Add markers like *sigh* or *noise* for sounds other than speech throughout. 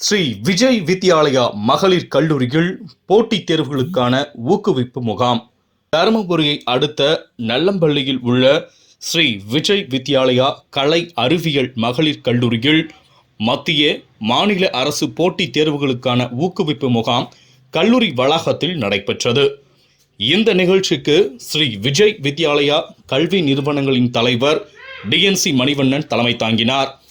ஸ்ரீ விஜய் வித்யாலயா மகளிர் கல்லூரியில் போட்டித் தேர்வுகளுக்கான ஊக்குவிப்பு முகாம். தருமபுரியை அடுத்த நல்லம்பள்ளியில் உள்ள ஸ்ரீ விஜய் வித்யாலயா கலை அறிவியல் மகளிர் கல்லூரியில் மத்திய மாநில அரசு போட்டித் தேர்வுகளுக்கான ஊக்குவிப்பு முகாம் கல்லூரி வளாகத்தில் நடைபெற்றது. இந்த நிகழ்ச்சிக்கு ஸ்ரீ விஜய் வித்யாலயா கல்வி நிறுவனங்களின் தலைவர் டிஎன்சி மணிவண்ணன் தலைமை தாங்கினார்.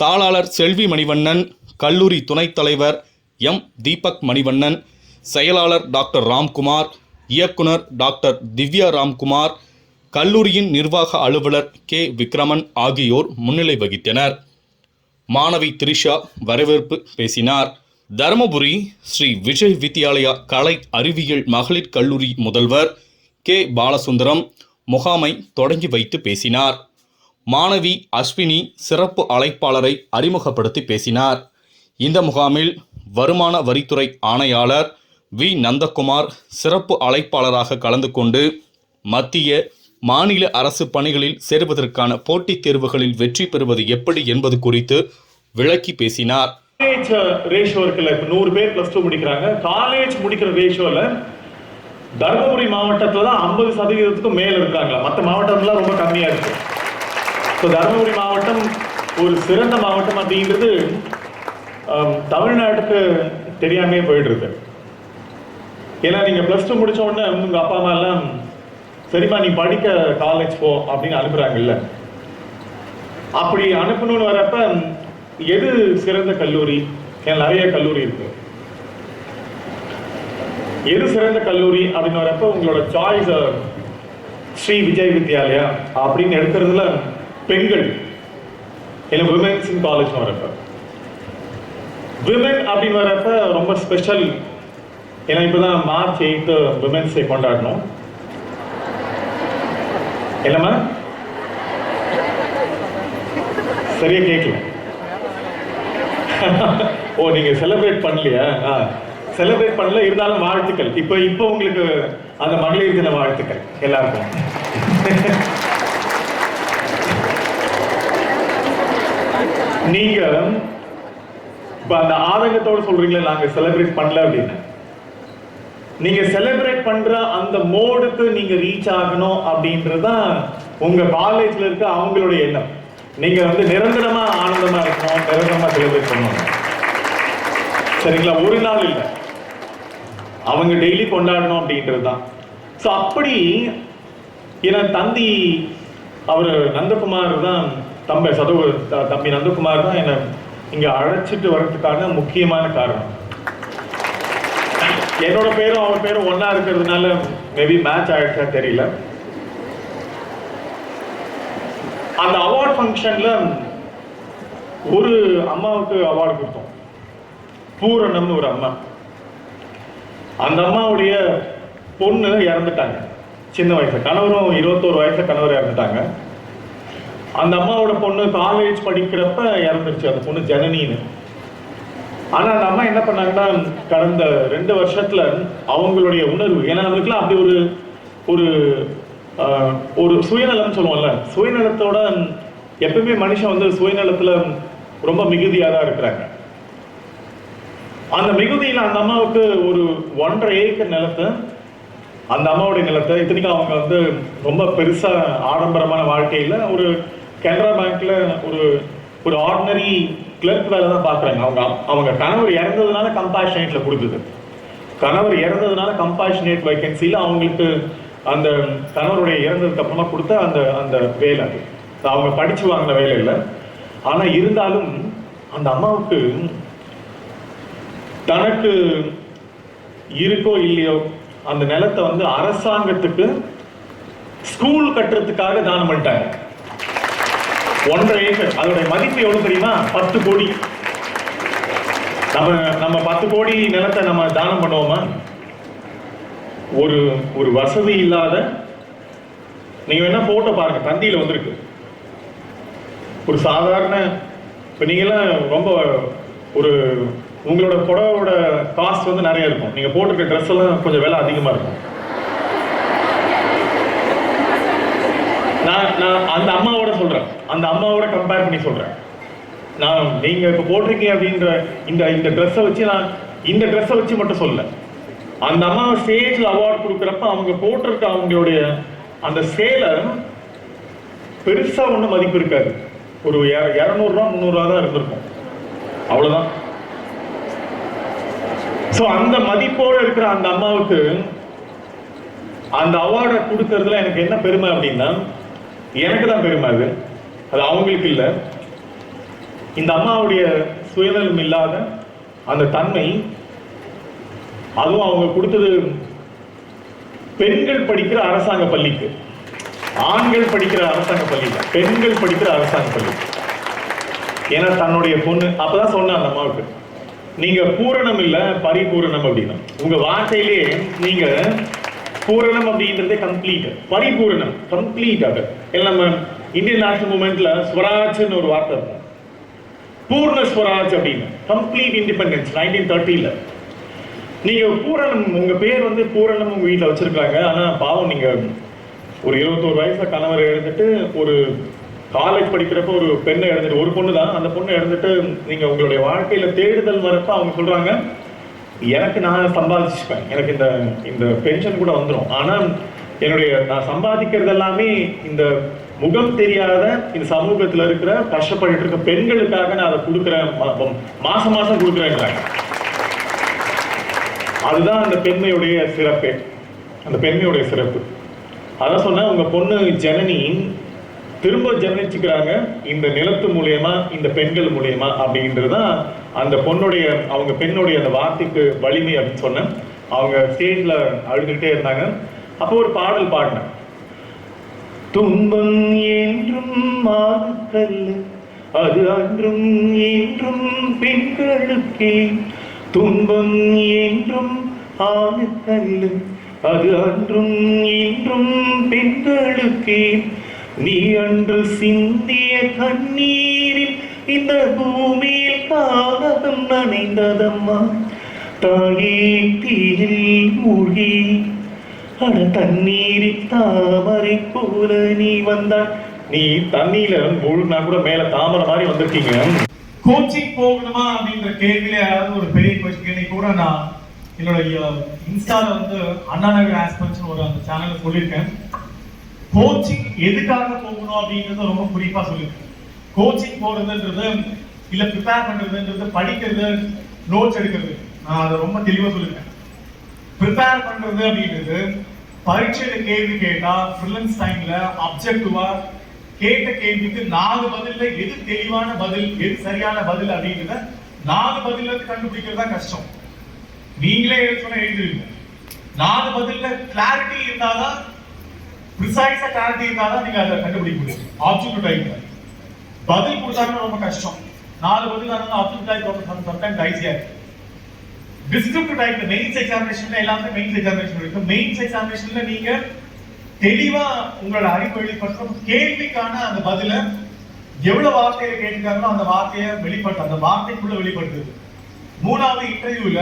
தாளாளர் செல்வி மணிவண்ணன் கல்லூரி துணைத் தலைவர் எம். தீபக் மணிவண்ணன் செயலாளர் டாக்டர் ராம்குமார் இயக்குனர் டாக்டர் திவ்யா ராம்குமார் கல்லூரியின் நிர்வாக அலுவலர் கே. விக்ரமன் ஆகியோர் முன்னிலை வகித்தனர். மாணவி திரிஷா வரவேற்பு பேசினார். தருமபுரி ஸ்ரீ விஜய் வித்யாலயா கலை அறிவியல் மகளிர் கல்லூரி முதல்வர் கே. பாலசுந்தரம் முகாமை தொடங்கி வைத்து பேசினார். மாணவி அஸ்வினி சிறப்பு அழைப்பாளரை அறிமுகப்படுத்தி பேசினார். இந்த முகாமில் வருமான வரித்துறை ஆணையாளர் வி. நந்தகுமார் சிறப்பு அழைப்பாளராக கலந்து கொண்டு மத்திய மாநில அரசு பணிகளில் சேருவதற்கான போட்டித் தேர்வுகளில் வெற்றி பெறுவது எப்படி என்பது குறித்து விளக்கி பேசினார். காலேஜ் ரேஷியோ இருக்குல்ல இப்போ நூறு பேர் ப்ளஸ் டூ முடிக்கிறாங்க. காலேஜ் முடிக்கிற ரேஷியோவில் தருமபுரி மாவட்டத்தில் தான் ஐம்பது சதவீதத்துக்கும் மேல இருக்காங்க. மற்ற மாவட்டம்லாம் ரொம்ப கம்மியாக இருக்கு. ஸோ தருமபுரி மாவட்டம் ஒரு சிறந்த மாவட்டம் அப்படிங்கிறது தமிழ்நாட்டுக்கு தெரியாமே போயிடுறது. ஏன்னா நீங்கள் ப்ளஸ் டூ முடிச்ச உடனே உங்கள் அப்பா அம்மா எல்லாம் சரிம்மா நீ படிக்க காலேஜ் போ அப்படின்னு அனுப்புகிறாங்கல்ல அப்படி அனுப்பணும்னு வரப்ப எது சிறந்த கல்லூரி? ஏன் நிறைய கல்லூரி இருக்கு. எது சிறந்த கல்லூரி அப்படின்னு வரப்ப உங்களோட சாய்ஸ் ஸ்ரீ விஜய் வித்யாலயா அப்படின்னு எடுக்கிறதுல பெண்கள். இல்லை உமன்ஸ் காலேஜ் வரப்ப. விமன் அப்படின்னு வரப்ப ரொம்ப ஸ்பெஷல் ஏன்னா இப்போ தான் மார்ச் எயித்து விமென்ஸ் டே கொண்டாடணும். என்னம்மா? சரியா கேட்கல ஓ நீங்க செலிப்ரேட் பண்ணலையா? செலிப்ரேட் பண்ணல இருந்தாலும் வாழ்த்துக்கள். இப்போ இப்போ உங்களுக்கு அந்த மகளிர் தின வாழ்த்துக்கள் எல்லாருக்கும். நீங்க இப்போ அந்த ஆதங்கத்தோடு சொல்றீங்களே நாங்க செலிப்ரேட் பண்ணல அப்படின்னு. நீங்க செலிப்ரேட் பண்ற அந்த மோடுக்கு நீங்க ரீச் ஆகணும் அப்படின்றது தான் உங்க காலேஜ்ல இருக்க அவங்களுடைய எண்ணம். நீங்க வந்து நிரந்தரமா ஆனந்தமா இருக்கணும் நிரந்தரமா செலிப்ரேட் பண்ணணும். சரிங்களா? ஒரு நாள் இல்லை. அவங்க டெய்லி கொண்டாடணும் அப்படின்றது தான் ஸோ அப்படி என் தந்தி அவர் நந்தகுமார் தான் தம்பி சதவு த- தம்பி நந்தகுமார் தான் என்னை இங்கே அழைச்சிட்டு வர்றதுக்கான முக்கியமான காரணம். என்னோட பேரும் அவர் பேரும் ஒன்றா இருக்கிறதுனால மேபி மேட்ச் ஆயிடுச்சா தெரியல. அந்த அவார்ட் ஃபங்க்ஷன்ல ஒரு அம்மாவுக்கு அவார்டு கொடுத்தோம். பூரணம்னு ஒரு அம்மா. அந்த அம்மாவுடைய பொண்ணு இறந்துட்டாங்க. சின்ன வயசு. கணவரும் இருபத்தோரு வயசு கணவர் இறந்துட்டாங்க. அந்த அம்மாவோட பொண்ணு காலேஜ் படிக்கிறப்ப இறந்துருச்சு. அந்த பொண்ணு ஜனனின்னு. ஆனா அந்த அம்மா என்ன பண்ணாங்கன்னா கடந்த ரெண்டு வருஷத்துல அவங்களுடைய உணர்வு ஏன்னா நம்மளுக்குலாம் அப்படி ஒரு ஒரு ஒரு சுயநலம் சொல்லுவோம்ல. சுயநலத்தோட எப்பவுமே மனுஷன் வந்து சுயநலத்துல ரொம்ப மிகுதியா தான் இருக்கிறாங்க. அந்த மிகுதியில அந்த அம்மாவுக்கு ஒரு ஒன்றரை ஏக்கர் நிலத்தை அந்த அம்மாவுடைய நிலத்தை இத்தனைக்கும் அவங்க வந்து ரொம்ப பெருசா ஆடம்பரமான வாழ்க்கையில ஒரு கனரா பேங்க்ல ஒரு ஒரு ஆர்டினரி கிளர்க் வேலை தான் பார்க்குறாங்க அவங்க அவங்க கணவர் இறந்ததுனால கம்பாஷனேட்டில் கொடுத்தது கணவர் இறந்ததுனால கம்பாஷனேட் வேகன்சில அவங்களுக்கு அந்த கணவருடைய இறந்ததுக்கு அப்புறமா கொடுத்த அந்த அந்த வேலை அது. அவங்க படிச்சு வாங்கின வேலை இல்லை. ஆனா இருந்தாலும் அந்த அம்மாவுக்கு தனக்கு இருக்கோ இல்லையோ அந்த நிலத்தை வந்து அரசாங்கத்துக்கு ஸ்கூல் கட்டுறதுக்காக தானம் பண்ணிட்டாங்க. ஒன்றரை ஏக்கர். அதோட மதிப்பு எவ்வளவு தெரியுமா? பத்து கோடி. நம்ம நம்ம பத்து கோடி நிலத்தை நம்ம தானம் பண்ணுவோமா? ஒரு ஒரு வசதி இல்லாத நீங்க வேணா போட்டோ பாருங்க. தந்தியில வந்திருக்கு. ஒரு சாதாரண இப்போ நீங்களாம் ரொம்ப ஒரு உங்களோட புடவோட காஸ்ட் வந்து நிறைய இருக்கும். நீங்கள் போட்டிருக்க ட்ரெஸ் எல்லாம் கொஞ்சம் விலை அதிகமாக இருக்கும். நான் நான் அந்த அம்மாவோட சொல்றேன். அந்த அம்மாவோட கம்பேர் பண்ணி சொல்றேன். நான் நீங்க இப்ப போட்டிருக்கீங்க அப்படின்ற இந்த இந்த ட்ரெஸ்ஸை வச்சு நான் இந்த ட்ரெஸ்ஸை வச்சு மட்டும் சொல்ல அந்த அம்மா ஸ்டேஜ்ல அவார்ட் கொடுக்குறப்ப அவங்க போட்டிருக்க அவங்களுடைய அந்த சேலை பெருசா ஒன்றும் மதிப்பு இருக்காது. ஒரு இரநூறுவா முந்நூறுரூவா தான் இருந்திருக்கும். அவ்வளோதான் ஸோ அந்த மதிப்போடு இருக்கிற அந்த அம்மாவுக்கு அந்த அவார்டை கொடுக்கறதுல எனக்கு என்ன பெருமை அப்படின்னா எனக்கு தான் பெருமை அது. அது அவங்களுக்கு இல்லை. இந்த அம்மாவுடைய சுயநலம் இல்லாத அந்த தன்மை அதுவும் அவங்க கொடுத்தது பெண்கள் படிக்கிற அரசாங்க பள்ளிக்கு. ஆண்கள் படிக்கிற அரசாங்க பள்ளி பெண்கள் படிக்கிற அரசாங்க பள்ளி ஏன்னா தன்னுடைய பொண்ணு அப்பதான் சொன்னேன் அந்த அம்மாவுக்கு நீங்க பூரணம் இல்ல பரிபூரணம் அப்படின்னா. உங்க வார்த்தையிலே நீங்க பூரணம் அப்படின்றதே கம்ப்ளீட் பரிபூரணம் கம்ப்ளீட் அது. நம்ம இந்தியன் நேஷனல் மூமெண்ட்ல ஸ்வராஜ்னு ஒரு வார்த்தை இருக்கும். பூர்ண ஸ்வராஜ் அப்படின்னு. கம்ப்ளீட் இண்டிபெண்டன்ஸ் நைன்டீன் தேர்ட்டியில் நீங்க பூரணம் உங்க பேர் வந்து பூரணம் உங்க வீட்டில் வச்சிருக்காங்க. ஆனா பாவம் நீங்க ஒரு இருபத்தோரு வயசுல கணவர் இழந்துட்டு ஒரு காலேஜ் படிக்கிறப்ப ஒரு பெண்ணை இழந்துட்டு ஒரு பொண்ணு தான் அந்த பொண்ணை இழந்துட்டு நீங்க உங்களுடைய வாழ்க்கையில தேடுதல் வரப்ப அவங்க சொல்றாங்க எனக்கு நான் சம்பாதிச்சுப்பேன். எனக்கு இந்த இந்த பென்ஷன் கூட வந்துடும் ஆனா என்னுடைய நான் சம்பாதிக்கிறது எல்லாமே இந்த முகம் தெரியாத இந்த சமூகத்துல இருக்கிற கஷ்டப்பட்டு இருக்க பெண்களுக்காக நான் அதை கொடுக்குறேன். மாசம் மாசம் கொடுக்குறேன்றாங்க. அதுதான் அந்த பெண்மையுடைய சிறப்பு. அந்த பெண்மையுடைய சிறப்பு. அதான் சொன்னேன் உங்க பொண்ணு ஜனனி திரும்ப ஜனனிச்சுக்கிறாங்க. இந்த நிலத்து மூலியமா இந்த பெண்கள் மூலியமா அப்படின்றதுதான் அந்த பொண்ணுடைய அவங்க பெண்ணுடைய அந்த வார்த்தைக்கு வலிமை அப்படின்னு சொன்னேன். அவங்க ஸ்டேஜ்ல அழுதுகிட்டே இருந்தாங்க. அப்போ ஒரு பாடல் பாடினேன். துன்பம் என்றும் மாறுக்கல்ல அது அன்றும் என்றும் பெண்களுக்கே துன்பம் என்றும் ஆணுக்கல்ல அது அன்றும் என்றும் பெண்களுக்கே நீ அன்று சிந்திய கண்ணீரில் இந்த பூமியில் கா மனம் நனைந்ததம்மா. தாயே தீயில் மூழ்கி. அட தண்ணீரில் தாமரை போல நீ வந்தாய். நீ தண்ணியில முழுனா கூட மேல தாமரை மாதிரி வந்திருக்கீங்க. கோச்சிங் போகணுமா அப்படின்ற கேள்வியில யாராவது ஒரு பெரிய கொஸ்டின் கூட நான் என்னோட இன்ஸ்டால வந்து அண்ணா நகர் ஆஸ்பென்ஸ் ஒரு அந்த சேனல்ல சொல்லியிருக்கேன். கோச்சிங் எதுக்காக போகணும் அப்படின்றத ரொம்ப குறிப்பா சொல்லியிருக்கேன். கோச்சிங் போறதுன்றது இல்ல ப்ரிப்பேர் பண்றதுன்றது படிக்கிறது நோட்ஸ் எடுக்கிறது. நான் அதை ரொம்ப தெளிவா சொல்லியிருக்கேன் ப்ரிப்பேர் பண்றது அப்படின்றது பரீட்சையில கேள்வி கேட்டா ப்ரிலிம்ஸ் டைம்ல அப்ஜெக்டிவா கேட்ட கேள்விக்கு நாலு பதில்ல எது தெளிவான பதில் எது சரியான பதில் அப்படின்றத நாலு பதில்ல கண்டுபிடிக்கிறது தான் கஷ்டம். நீங்களே எழுத எழுதுவீங்க. நாலு பதில்ல கிளாரிட்டி இருந்தாதான் ப்ரிசைஸா கிளாரிட்டி இருந்தாதான் நீங்க அதை கண்டுபிடிக்க முடியும். ஆப்ஜெக்டிவ் டைப்ல பதில் கொடுத்தாங்கன்னா ரொம்ப கஷ்டம். நாலு பதில் ஆனால் ஆப்ஜெக்டிவ் டைப் ரொம்ப சம்டைம்ஸ் ஈஸியா இருக்கு டிஸ்கிரிப்டிவ் டைப் மெயின்ஸ் எக்ஸாமினேஷன்ல எல்லாமே மெயின்ஸ் எக்ஸாமினேஷன் இருக்கு மெயின்ஸ் எக்ஸாமினேஷன்ல நீங்க தெளிவா உங்களோட அறிவு வெளிப்படுத்தும் கேள்விக்கான அந்த பதில எவ்வளவு வார்த்தையை கேட்டிருக்காங்களோ அந்த வார்த்தையை வெளிப்படுத்த அந்த வார்த்தைக்குள்ள வெளிப்படுத்துது மூணாவது இன்டர்வியூல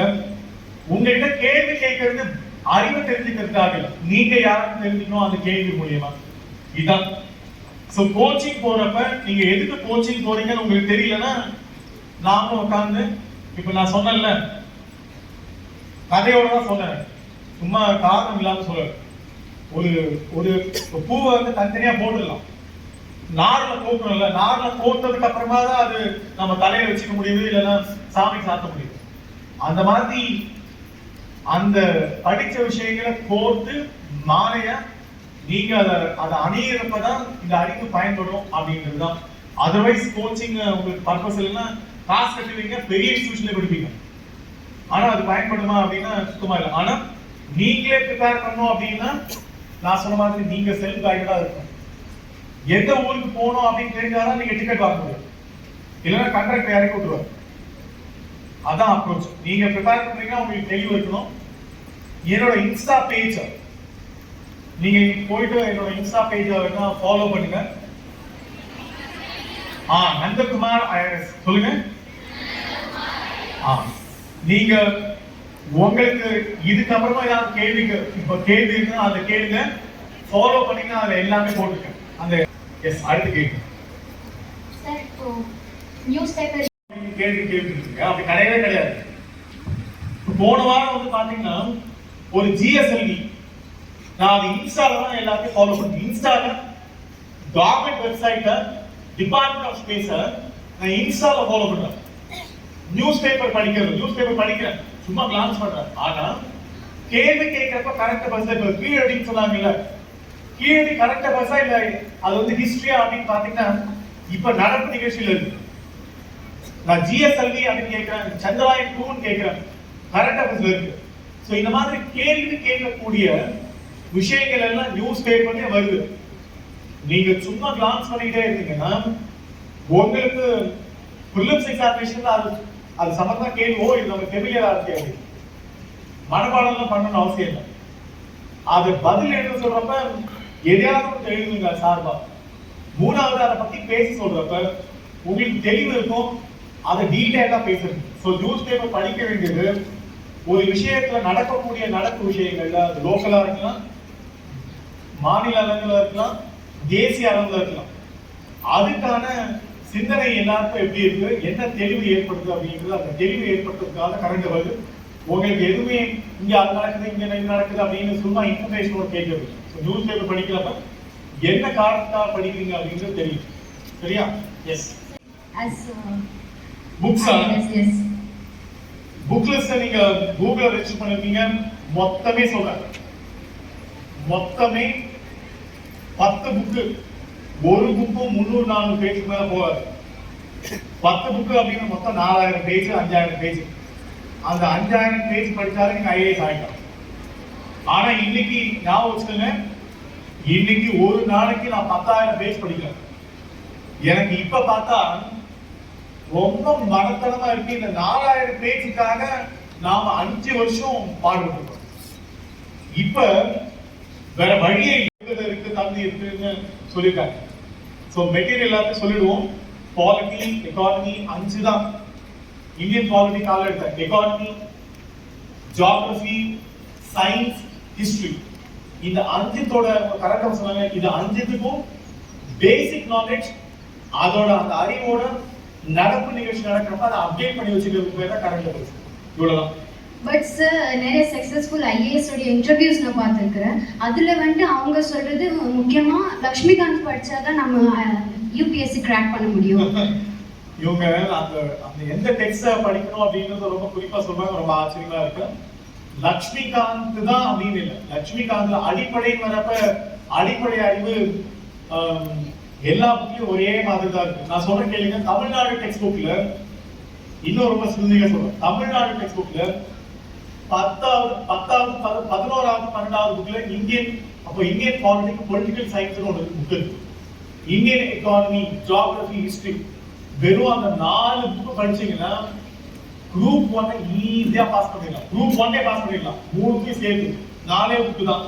உங்ககிட்ட கேள்வி கேட்கறது அறிவை தெரிஞ்சுக்கிறதுக்காக நீங்க யாருக்கு தெரிஞ்சுக்கணும் அந்த கேள்வி மூலியமா இதான் சோ கோச்சிங் போறப்ப நீங்க எதுக்கு கோச்சிங் போறீங்கன்னு உங்களுக்கு தெரியலன்னா நாம உட்கார்ந்து இப்ப நான் சொன்னேன்ல கதையோட தான் சொன்னேன். சும்மா காரணம் இல்லாம சொல்ல ஒரு ஒரு பூவை வந்து தனித்தனியா போட்டுடலாம். நார்ல கோக்கணும்ல நார்ல கோத்ததுக்கு அப்புறமா தான் அது நம்ம தலையில வச்சுக்க முடியுது இல்லைன்னா சாமி சாத்த முடியுது. அந்த மாதிரி அந்த படிச்ச விஷயங்களை கோர்த்து மாலையா நீங்க அதை அதை அணியிறப்பதான் இந்த அறிவு பயன்படும் அப்படிங்கிறது தான் அதர்வைஸ் கோச்சிங் உங்களுக்கு பர்பஸ் இல்லைன்னா காசு கட்டுவீங்க பெரிய இன்ஸ்டியூஷன்ல படிப்பீங்க ஆனா அது பயன்படுமா அப்படின்னா சுத்தமா இல்லை. ஆனா நீங்களே ப்ரிப்பேர் பண்ணோம் அப்படின்னா நான் சொன்ன மாதிரி நீங்க செல்ஃப் கைடடா இருக்கும் எந்த ஊருக்கு போகணும் அப்படின்னு தெரிஞ்சாதான் நீங்க டிக்கெட் வாங்க முடியும் இல்லைன்னா கண்டக்டர் இறக்கி விட்டுருவாரு அதான் அப்ரோச் நீங்க ப்ரிப்பேர் பண்றீங்கன்னா உங்களுக்கு தெளிவு இருக்கணும். என்னோட இன்ஸ்டா பேஜ் நீங்க போயிட்டு என்னோட இன்ஸ்டா பேஜ் வேணா ஃபாலோ பண்ணுங்க. ஆ நந்தகுமார் சொல்லுங்க. ஆ நீங்க உங்களுக்கு இதுக்கப்புறமா ஏதாவது கேள்வி இப்ப கேள்வி இருக்குன்னா அதை கேளுங்க. ஃபாலோ பண்ணீங்கன்னா அதுல எல்லாமே போட்டுருக்கேன். அந்த எஸ் அடுத்து இப்போ நியூஸ் பேப்பர் கேள்வி கேட்டுருக்கீங்க. அப்படி கிடையவே கிடையாது. போன வாரம் வந்து பாத்தீங்கன்னா ஒரு ஜிஎஸ்எல்வி நான் அது இன்ஸ்டால தான் எல்லாத்தையும் ஃபாலோ பண்ணுறேன் இன்ஸ்டால கவர்மெண்ட் வெப்சைட்ல டிபார்ட்மெண்ட் ஆஃப் ஸ்பேஸ நான் இன்ஸ்டால ஃபாலோ பண்றேன். நியூஸ் பேப்பர் படிக்கிறது நியூஸ் பேப்பர் படிக்கிறேன். சும்மா கிளான்ஸ் பண்றேன். ஆனா கேள்வி கேட்கறப்ப கரெக்ட் பஸ் இப்ப கீழடின்னு சொன்னாங்கல்ல? கீழடி கரெக்ட் பஸ்ஸா இல்ல அது வந்து ஹிஸ்டரியா அப்படின்னு பாத்தீங்கன்னா இப்ப நடப்பு நிகழ்ச்சியில இருக்கு. நான் ஜிஎஸ்எல்வி அப்படின்னு கேட்கிறேன். சந்திராயன் டூன்னு கேட்கிறேன். கரெக்டா பஸ்ல இருக்கு ஸோ இந்த மாதிரி கேள்வி கேட்கக்கூடிய விஷயங்கள் எல்லாம் நியூஸ் பேப்பர்லயே வருது. நீங்க சும்மா கிளான்ஸ் பண்ணிக்கிட்டே இருந்தீங்கன்னா உங்களுக்கு ப்ரிலிம்ஸ் எக்ஸாமினேஷன்ல அது அது சம்பந்தமா கேள்வி ஓ இது நம்ம ஃபெமிலியரா இருக்கு மனப்பாடம்லாம் பண்ணணும்னு அவசியம் இல்லை. அது பதில் எழுத சொல்றப்ப எதையாவது எழுதுங்க சார்பா. மூணாவது அதை பத்தி பேசி சொல்றப்ப உங்களுக்கு தெளிவு இருக்கும் அதை டீட்டெயிலா பேசுறது. ஸோ நியூஸ் பேப்பர் படிக்க வேண்டியது ஒரு விஷயத்துல நடக்கக்கூடிய நடப்பு விஷயங்கள்ல அது லோக்கலா இருக்கலாம் மாநில அளவுல இருக்கலாம் தேசிய அளவுல இருக்கலாம். அதுக்கான சிந்தனை எல்லாருக்கும் எப்படி இருக்கு? என்ன தெளிவு ஏற்படுது அப்படிங்கிறது அந்த தெளிவு ஏற்படுத்துறதுக்காக கரண்ட் வருது. உங்களுக்கு எதுவுமே இங்க அது நடக்குது இங்க நடக்குது அப்படின்னு சும்மா இன்ஃபர்மேஷனோட கேட்கறது நியூஸ் பேப்பர் படிக்கிறப்ப என்ன காரணத்தால் படிக்கிறீங்க அப்படிங்கிறது தெரியும். சரியா? எஸ் புக்ஸ் புக் லிஸ்ட் நீங்க கூகுள்ல ரெஜிஸ்டர் பண்ணிருக்கீங்க மொத்தமே சொல்றேன் மொத்தமே பத்து புக்கு ஒரு புக்கும் முந்நூறு நானூறு பேஜுக்கு மேல போகாது. பத்து புக்கு அப்படின்னு மொத்தம் நாலாயிரம் பேஜ் அஞ்சாயிரம் பேஜ் அந்த அஞ்சாயிரம் பேஜ் படிச்சாலும் நீங்க ஐஏஎஸ் ஆகிக்கலாம் ஆனா இன்னைக்கு ஞாபகம் வச்சுக்கோங்க இன்னைக்கு ஒரு நாளைக்கு நான் பத்தாயிரம் பேஜ் படிக்கிறேன். எனக்கு இப்ப பார்த்தா ரொம்ப மனத்தனமா இருக்கு. இந்த நாலாயிரம் பேஜுக்காக நாம அஞ்சு வருஷம் பாடுபட்டு இப்ப வேற வழியே வந்து இருக்குன்னு சொல்லியிருக்காங்க. ஸோ மெட்டீரியல் எல்லாத்தையும் சொல்லிடுவோம். பாலிட்டி எக்கானமி அஞ்சு தான். இந்தியன் பாலிட்டி கால எடுத்தேன் எக்கானமி ஜியாகிரபி சயின்ஸ் ஹிஸ்டரி இந்த அஞ்சுத்தோட கரெக்டாக சொன்னாங்க. இது அஞ்சுத்துக்கும் பேசிக் நாலேஜ் அதோட அந்த அறிவோட நடப்பு நிகழ்ச்சி நடக்கிறப்ப அதை அப்டேட் பண்ணி வச்சுக்கிறதுக்கு பேர் தான் கரண்ட் அஃபேர்ஸ் இவ்வளவுதான். பட் சார் நிறைய சக்ஸஸ்ஃபுல் ஐஏஎஸ் உடைய இன்டர்வியூஸ் நான் பார்த்துருக்குறேன். அதில் வந்துட்டு அவங்க சொல்றது முக்கியமாக லக்ஷ்மிகாந்த் படிச்சாதான் நம்ம யூபிஎஸ்சி கிராக் பண்ண முடியும். *laughs* இவங்க அந்த அந்த எந்த டெக்ஸ்ட படிக்கணும் அப்படின்றத ரொம்ப குறிப்பா சொல்றாங்க. ரொம்ப ஆச்சரியமா இருக்கு. லக்ஷ்மிகாந்த் தான் அப்படின்னு இல்லை. லக்ஷ்மிகாந்த் அடிப்படைன்னு வரப்ப அடிப்படை அறிவு எல்லா புக்லயும் ஒரே மாதிரி தான் இருக்கு. நான் சொல்ற கேளுங்க தமிழ்நாடு டெக்ஸ்ட் புக்ல இன்னும் ரொம்ப சிந்தனையா சொல்றேன். தமிழ்நாடு டெக்ஸ்ட் புக்ல பத்தாவது பத்தாவது பதினோராவது பன்னெண்டாவது புக்ல இந்தியன் அப்போ இந்தியன் பாலிட்டிக் பொலிட்டிக்கல் சயின்ஸ் ஒரு புக் இருக்கு. இந்தியன் எக்கானமி ஜியாகிரபி ஹிஸ்டரி வெறும் அந்த நாலு புக் படிச்சீங்கன்னா குரூப் ஒன்னை ஈஸியா பாஸ் பண்ணிடலாம். குரூப் ஒன்னே பாஸ் பண்ணிடலாம். மூணுக்கும் சேர்த்து. நாலே புக்கு தான்.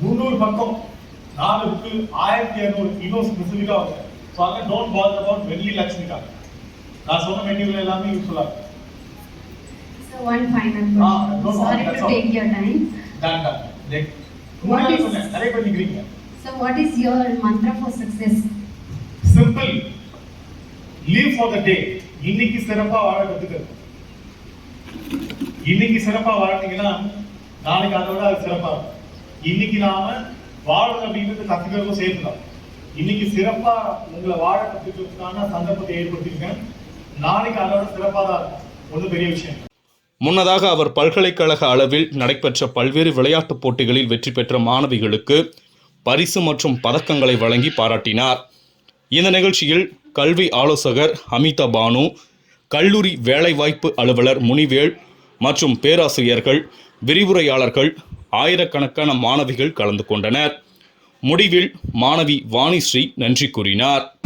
முந்நூறு பக்கம். நாலு புக்கு ஆயிரத்தி இரநூறு இன்னும் ஸ்பெசிஃபிக்கா வருது ஸோ அங்கே டோன்ட் பாதர் அபவுட் வெள்ளி லட்சுமிகா நான் சொன்ன மெட்டீரியல் எல்லாமே யூஸ்ஃபுல்லாக இருக்கும். So one final Ah, question. no, no, Sorry that's to all. take your time. Don't don't like What is- நிறைய பேர் நிக்கிறீங்க So what is your mantra for success? Simple leave for the day இன்னைக்கு சிறப்பா வாழ கத்துக்கிறது இன்னைக்கு சிறப்பா வாழ்ந்தீங்கன்னா நாளைக்கு அதோட அது சிறப்பா இருக்கும் இன்னைக்கு நாம வாழணும் அப்படிங்கிறது கத்துக்கிறதும் சேர்த்துதான் இன்னைக்கு சிறப்பா உங்களை வாழ கத்துக்கிறதுக்கான சந்தர்ப்பத்தை ஏற்படுத்திருக்கேன் நாளைக்கு அதோட சிறப்பா தான் இருக்கும் ஒன்றும் பெரிய விஷயம் இல்லை. முன்னதாக அவர் பல்கலைக்கழக அளவில் நடைபெற்ற பல்வேறு விளையாட்டுப் போட்டிகளில் வெற்றி பெற்ற மாணவிகளுக்கு பரிசு மற்றும் பதக்கங்களை வழங்கி பாராட்டினார். இந்த நிகழ்ச்சியில் கல்வி ஆலோசகர் அமிதா பானு கல்லூரி வேலைவாய்ப்பு அலுவலர் முனிவேல் மற்றும் பேராசிரியர்கள் விரிவுரையாளர்கள் ஆயிரக்கணக்கான மாணவிகள் கலந்து கொண்டனர். முடிவில் மாணவி வாணிஸ்ரீ நன்றி கூறினார்.